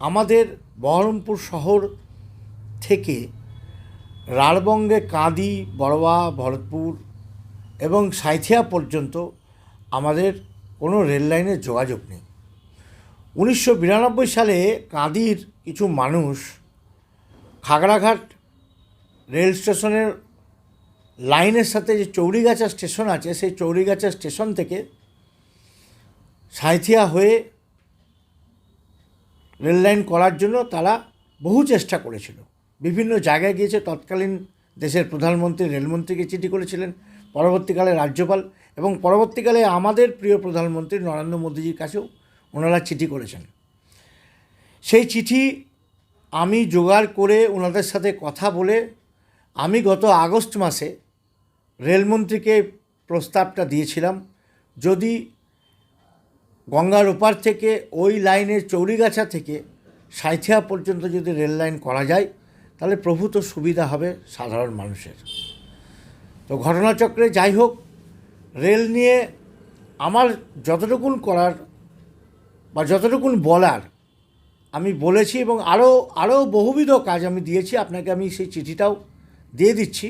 আমাদের বহরমপুর শহর থেকে রাঢ়বঙ্গে কাঁদি বড়বা ভরতপুর এবং সাঁইথিয়া পর্যন্ত আমাদের কোনো রেল লাইনের যোগাযোগ নেই। উনিশশো বিরানব্বই সালে কাঁদির কিছু মানুষ খাগড়াঘাট রেল স্টেশনের লাইনের সাথে যে চৌরিগাছা স্টেশন আছে, সেই চৌরিগাছা স্টেশন থেকে সাঁইথিয়া হয়ে রেল লাইন করার জন্য তারা বহু চেষ্টা করেছিল। বিভিন্ন জায়গায় গিয়েছে, তৎকালীন দেশের প্রধানমন্ত্রী, রেলমন্ত্রীকে চিঠি করেছিলেন, পরবর্তীকালে রাজ্যপাল এবং পরবর্তীকালে আমাদের প্রিয় প্রধানমন্ত্রী নরেন্দ্র মোদীজির কাছেও ওনারা চিঠি করেছেন। সেই চিঠি আমি জোগাড় করে ওনাদের সাথে কথা বলে আমি গত আগস্ট মাসে রেলমন্ত্রীকে প্রস্তাবটা দিয়েছিলাম, যদি গঙ্গার ওপার থেকে ওই লাইনের চৌরিগাছা থেকে সাঁইথিয়া পর্যন্ত যদি রেল লাইন করা যায়, তাহলে প্রভূত সুবিধা হবে সাধারণ মানুষের। তো ঘটনাচক্রে যাই হোক, রেল নিয়ে আমার যতটুকুন করার বা যতটুকুন বলার আমি বলেছি এবং আরও আরও বহুবিধ কাজ আমি দিয়েছি, আপনাকে আমি সেই চিঠিটাও দিয়ে দিচ্ছি।